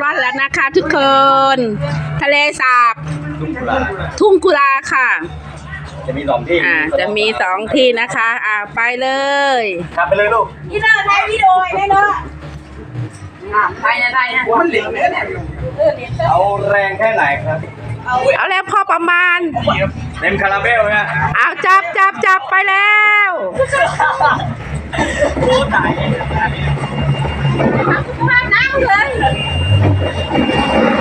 ร้อนแล้วนะคะทุกคน ทะเลสาบ ทุ่งกุลาทุ่งกุลาค่ะ จะมีสองที่อ่า จะมีสองที่นะคะ อ่าไปเลย ขับไปเลยลูกพี่เลิศได้วิดีโอได้เนาะไปนะไปนะมันเหลืองเลยเนี่ยเอาแรงแค่ไหนครับเอาแล้วพอประมาณ เต็มคาราเบลเนี่ยเอาจับจับจับไปแล้วโอ้ตายมานั่งเลย Thank you.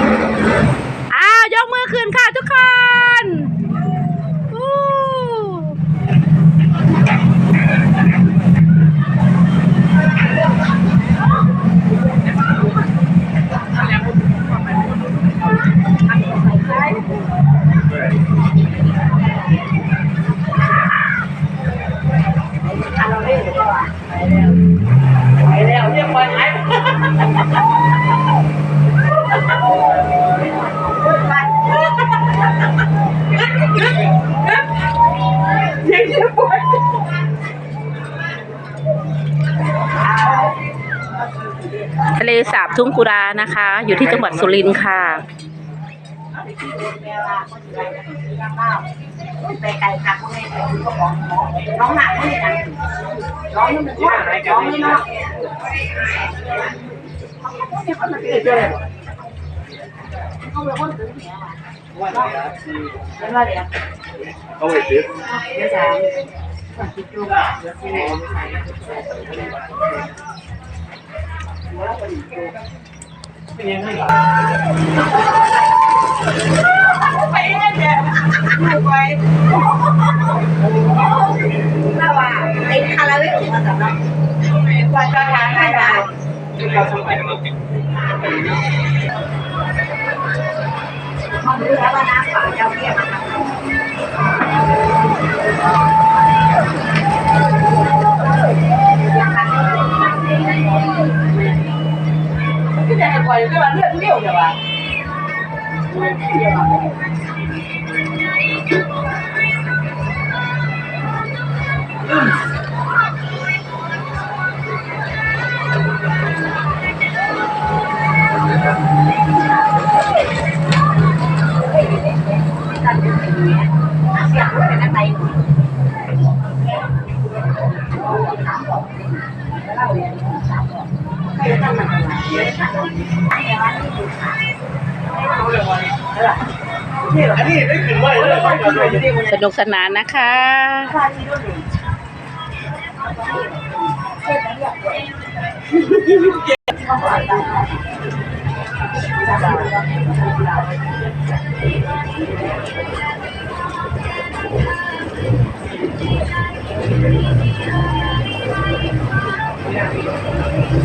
สาบทุ่งกุลานะคะ อยู่ที่จังหวัดสุรินทร์ค่ะ ไปไกลค่ะพวกนี้ก็บอกน้องหนักนี่นะน้องนี่มันว่าน้องนี่เนาะเขาเป็นคนถึงเนี่ยเป็นว่าเดี๋ยวเอาไปซื้อเดี๋ยวจะคิดดูเดี๋ยวที่ ไหนไปเองเนี่ยไม่ไหวถ้าว่าไอ้คาราเวลมาสำหรับกว่าจะทานได้ได้ห้องนี้แล้วว่าน้ำเปล่าเจ้าเบี้ยมาทำ ที่ไหนปล่อ สนุกสนานนะคะ ไป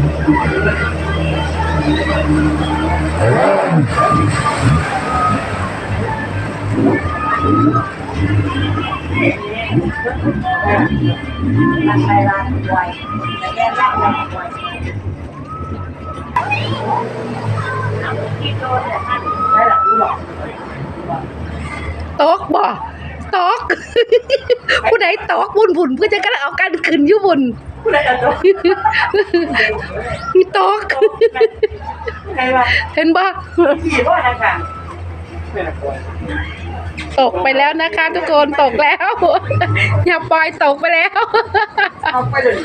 ร้านไวแต่แยกร้านไวไวกินโดนเนี่ยท่านได้หลักรู้หรอกตอกบ่ตอกผู้ใดตอกบุญบุญเพื่อจะกระเอากันขึ้นอยู่บุญ ผู้ใดจะโดนมีตอกใครว่าเห็นบ่ขี่ว่าทางการตกไปแล้วนะคะ ทุกคนตกแล้วอย่าปล่อยตกไปแล้วเอาไปเลย